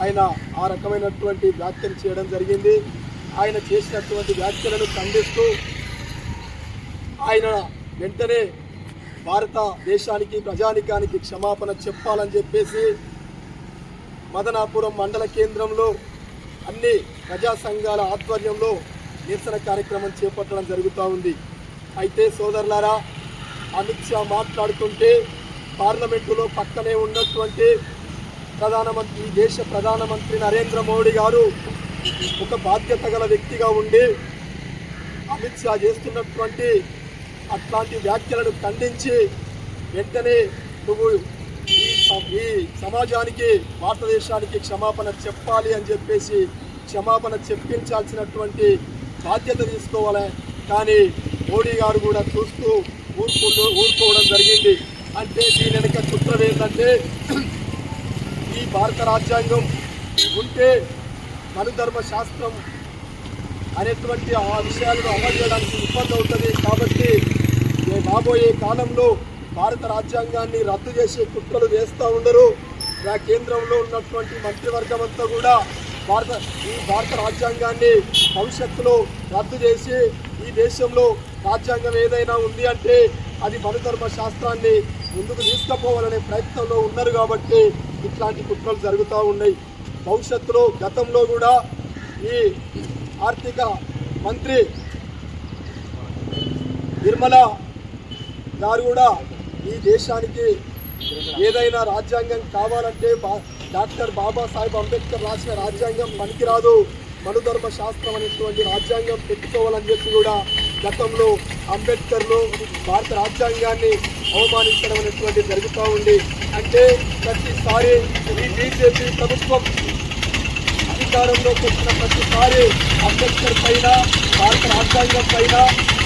ఆయన ఆ రకమైనటువంటి వ్యాఖ్యలు చేయడం జరిగింది. ఆయన చేసినటువంటి వ్యాఖ్యలను ఖండిస్తూ ఆయన వెంటనే భారతదేశానికి ప్రజానికానికి క్షమాపణ చెప్పాలని చెప్పేసి మదనాపురం మండల కేంద్రంలో అన్ని ప్రజా సంఘాల ఆధ్వర్యంలో నిరసన కార్యక్రమం చేపట్టడం జరుగుతూ ఉంది. అయితే సోదరులారా అమిత్ షా మాట్లాడుతుంటే పార్లమెంటులో పక్కనే ఉన్నటువంటి ప్రధానమంత్రి ఈ దేశ ప్రధానమంత్రి నరేంద్ర మోడీ గారు ఒక బాధ్యత గల వ్యక్తిగా ఉండి అమిత్ షా చేస్తున్నటువంటి అట్లాంటి వ్యాఖ్యలను ఖండించి వెంటనే నువ్వు ఈ ఈ సమాజానికి భారతదేశానికి క్షమాపణ చెప్పాలి అని చెప్పేసి క్షమాపణ చెప్పించాల్సినటువంటి బాధ్యత తీసుకోవాలి. కానీ మోడీ గారు కూడా చూస్తూ ఊరుకుంటూ ఊరుకోవడం జరిగింది. అంటే దీని వెనుక కుట్ర ఏంటంటే ఈ భారత రాజ్యాంగం ఉంటే మనుధర్మ శాస్త్రం అనేటువంటి ఆ విషయాలను అమలు చేయడానికి ఇబ్బంది అవుతుంది. కాబట్టి రాబోయే కాలంలో భారత రాజ్యాంగాన్ని రద్దు చేసే కుట్రలు చేస్తూ ఉండరు. ఆ కేంద్రంలో ఉన్నటువంటి మంత్రివర్గం అంతా కూడా భారత ఈ భారత రాజ్యాంగాన్ని భవిష్యత్తులో రద్దు చేసి ఈ దేశంలో రాజ్యాంగం ఏదైనా ఉంది అంటే అది మనుధర్మ శాస్త్రాన్ని ముందుకు తీసుకుపోవాలనే ప్రయత్నంలో ఉన్నారు కాబట్టి ఇట్లాంటి కుట్రలు జరుగుతూ ఉన్నాయి. భవిష్యత్తులో గతంలో కూడా ఈ ఆర్థిక మంత్రి నిర్మల గారు కూడా ఈ దేశానికి ఏదైనా రాజ్యాంగం కావాలంటే బా- డాక్టర్ బాబాసాహెబ్ అంబేద్కర్ రాసిన రాజ్యాంగం పనికిరాదు. మనుధర్మ శాస్త్రం అనేటువంటి రాజ్యాంగం పెట్టుకోవాలని చెప్పి కూడా గతంలో అంబేద్కర్లు భారత రాజ్యాంగాన్ని అవమానించడం అనేటువంటి జరుగుతూ ఉంది. అంటే ప్రతిసారి ఈ బీజేపీ ప్రభుత్వం అధికారంలోకి వచ్చిన ప్రతిసారి అంబేద్కర్ పైన భారత రాజ్యాంగం పైన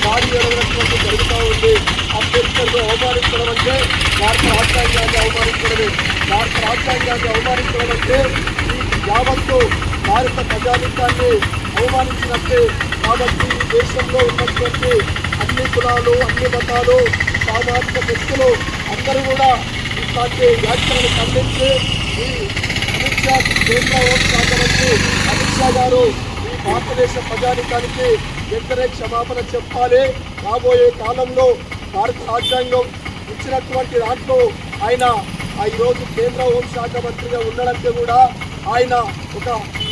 దాడి జరగనటువంటి జరుగుతూ ఉంది. అంబేద్కర్ను అవమానించడం అంటే భారత రాజ్యాంగాన్ని అవమానించడమే. భారత రాజ్యాంగాన్ని అవమానించడం అంటే ఈ యావత్తు భారత ప్రజానికాన్ని అవమానించినట్టే కాబట్టి దేశంలో ఉన్నటువంటి అన్ని కులాలు అన్ని మతాలు సామాజిక వ్యక్తులు అందరూ కూడా ఇట్లాంటి వ్యాఖ్యలను ఖండించి ఈ అమిత్ షా కేంద్ర హోంశాఖ మంత్రి అమిత్ షా గారు ఈ భారతదేశ ప్రజానికానికి వెంటనే క్షమాపణ చెప్పాలి. రాబోయే కాలంలో భారత రాజ్యాంగం ఇచ్చినటువంటి దాంట్లో ఆయన ఆ ఈరోజు కేంద్ర హోంశాఖ మంత్రిగా ఉన్నాడంటే కూడా ఆయన ఒక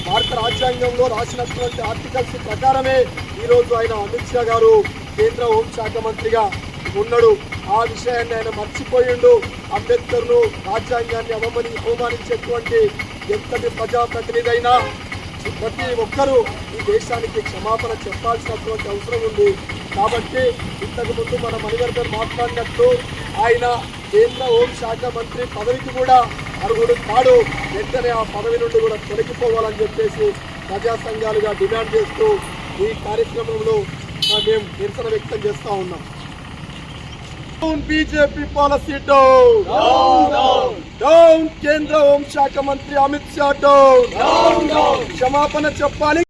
భారత రాజ్యాంగంలో రాసినటువంటి ఆర్టికల్స్ ప్రకారమే ఈరోజు ఆయన అమిత్ షా గారు కేంద్ర హోంశాఖ మంత్రిగా ఉన్నాడు. ఆ విషయాన్ని ఆయన మర్చిపోయిండు. అంబేద్కర్ను రాజ్యాంగాన్ని అవమని అవమానించేటువంటి ఎంతటి ప్రజాప్రతినిధైనా ప్రతి ఒక్కరూ ఈ దేశానికి క్షమాపణ చెప్పాల్సినటువంటి అవసరం ఉంది. కాబట్టి ఇంతకుముందు మన మణివర్గర్ మాట్లాడినట్టు ఆయన కేంద్ర హోంశాఖ మంత్రి పదవికి కూడా అర్హుడు కాడు వెంటనే ఆ పదవి నుండి కూడా తొలగిపోవాలని చెప్పేసి ప్రజా సంఘాలుగా డిమాండ్ చేస్తూ ఈ కార్యక్రమంలో మేము నిరసన వ్యక్తం చేస్తూ ఉన్నాం. Down BJP policy down down కేంద్ర హోంశాఖ మంత్రి అమిత్ షా డౌన్ క్షమాపణ చెప్పాలి.